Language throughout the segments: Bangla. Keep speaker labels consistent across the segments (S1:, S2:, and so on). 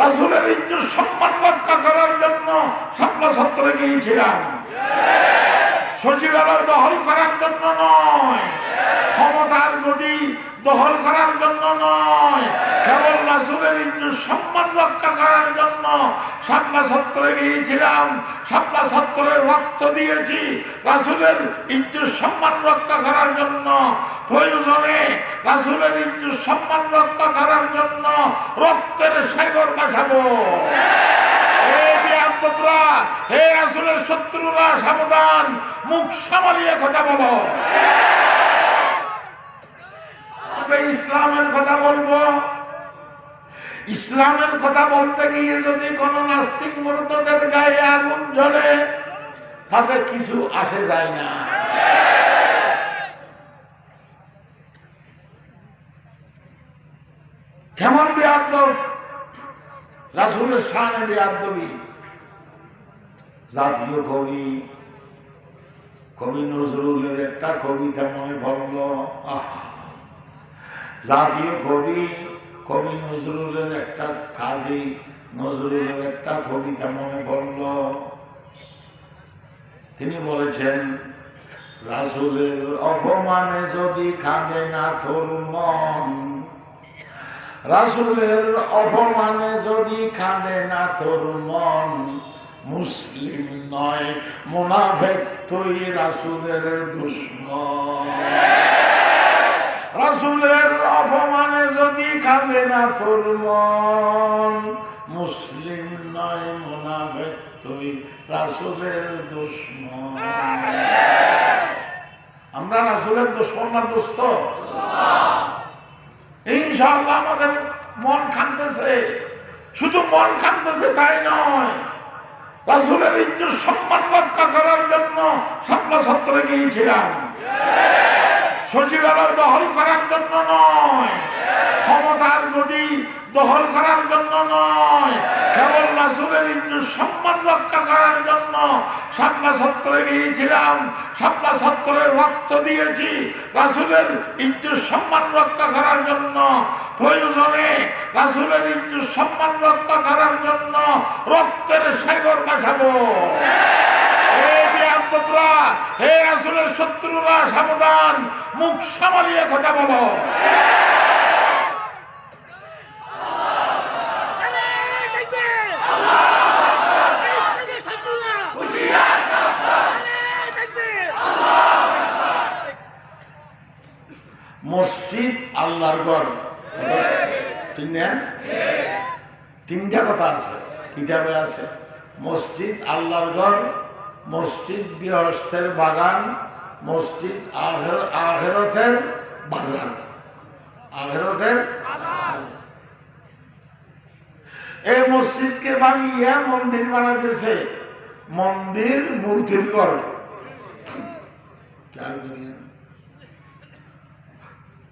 S1: রাসুলের ইজ্জত সম্মান রক্ষা করার জন্য স্বপ্ন সত্রে গিয়েছিলাম। সচিবালয় দখল করার জন্য নয়। গদি দখল করার জন্য নয় কেবল রাসুলের ইজ্জত সম্মান রক্ষা করার জন্য। সাপলা সত্তরে গিয়েছিলাম সাপলা সত্তরে রক্ত দিয়েছি রাসুলের ইজ্জত সম্মান রক্ষা করার জন্য। প্রয়োজনে রাসুলের ইজ্জত সম্মান রক্ষা করার জন্য রক্তের সাগর বাঁচাবো। বিয়াদ্দবরা, হে রাসূলের শত্রুরা সাবধান মুখ সামালিয়ে কথা বলো। তবে ইসলামের কথা বলব? ইসলামের কথা বলতে গিয়ে যদি কোন নাস্তিক মূর্তদের গায়ে আগুন জ্বলে, তাতে কিছু আসে যায় না। কেমন বিয়াদ্দব রাসুলের সানে বেয়াদবি জাতীয় কবি কবি নজরুলের একটা কবিতা মনে পড়ল। আহা। জাতীয় কবি কবি নজরুলের একটা কাজী, নজরুলের একটা কবিতা মনে পড়ল। তিনি বলেছেন, রাসুলের অপমানে যদি কাঁদে না তোর মন, রাসুলের অপমানে যদি কাঁদে না তোর মন, মুসলিম নয়, মোনাফেক তুই রাসুলের দুশ্মন। রাসুলের কাঁদে না তোর মন। মুসলিম নয় মোনাফেক তুই, রাসুলের দুশ্মন। আমরা রাসুলের দুশ্মন না দোস্ত ইনশাআল্লাহ আমাদের মন খানতেছে শুধু মন খানতেছে তাই নয়, রাসুলের ইজ্জত সম্মান রক্ষা করার জন্য স্বপ্ন সত্তরে গিয়েছিলাম। সচিবালয় দখল করার জন্য নয় করার জন্য নয়। কেবল রাসুলের ইজ্জত সম্মান রক্ষা করার জন্য সাপলা সত্তরে গিয়েছিলাম সাপলা সত্তরে রক্ত দিয়েছি। রাসুলের ইজ্জত সম্মান রক্ষা করার জন্য প্রয়োজনে রাসুলের ইজ্জত সম্মান রক্ষা করার জন্য রক্তের সাগর বাঁচাবো হে রাসুলের শত্রুরা, সাবধান, মুখ সামালিয়ে কথা বলো। মসজিদ আল্লাহর ঘর। তিনটা? কথা আছে। কিতাবে আছে। মসজিদ আল্লাহর ঘর, মসজিদ বৃহস্পের বাগান, মসজিদ আখের, আখেরতের বাজার। আখেরতের বাজার। এই মসজিদকে ভাঙিয়ে মন্দির বানাতেছে মন্দির মূর্তির ঘর। খেয়াল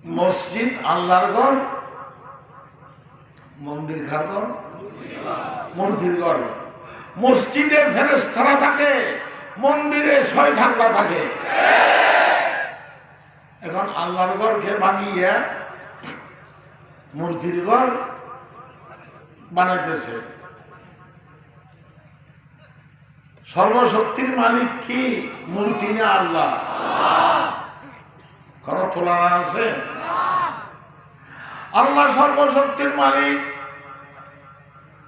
S1: মসজিদ, আল্লাহর ঘর মন্দির ঘর, মূর্তির ঘর। মসজিদে ফেরেস্তারা থাকে, মন্দিরে শয়তানরা থাকে। এখন আল্লাহর ঘরকে বানিয়ে মূর্তির ঘর বানাইতেছে। সর্বশক্তির মালিক কি? মূর্তি না আল্লাহ। তুলনা আছে। আল্লাহ সর্বশক্তির মালিক।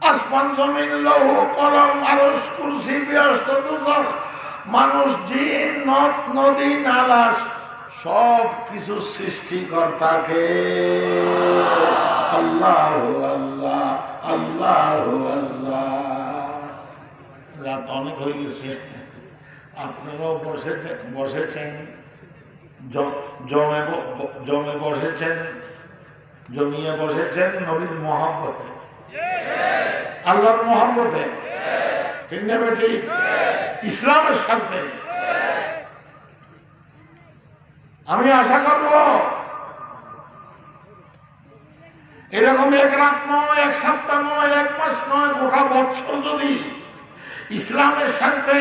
S1: আসমান, জমিন, লৌহ, কলম আরস কুরসি দুজক মানুষ, জিন, নদ, নদী নালাস সব কিছু সৃষ্টিকর্তাকে। আল্লাহ আল্লাহ আল্লাহ আল্লাহ। রাত অনেক হয়ে গেছে। আপনারাও বসেছেন বসেছেন। জমে বসেছেন, জমিয়ে বসেছেন নবীর মহাব্বতে। আল্লাহর মহাব্বতে। ঠিক না বেটি? ইসলামের স্বার্থে। আমি আশা করব, এরকম এক রাত নয়, এক সপ্তাহ নয়, এক মাস নয়, গোটা বছর যদি ইসলামের স্বার্থে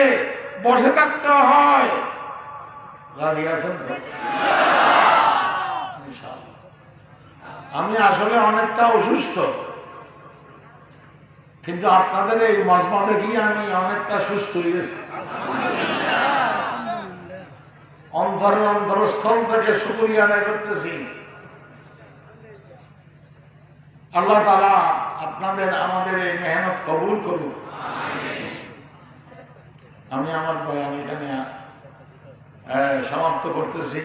S1: বসে থাকতে হয় রাজি আছেন তো? আমি আসলে অনেকটা অসুস্থ। কিন্তু আপনাদের এই মজমা দেখি আমি অনেকটা সুস্থ হয়েছি অন্তরের অন্তরস্থল থেকে শুক্রিয়া আদায় করতেছি। আল্লাহ তালা আপনাদের, আমাদের এই মেহনত কবুল করুন আমি আমার বয়ান এখানে সমাপ্ত করতেছি।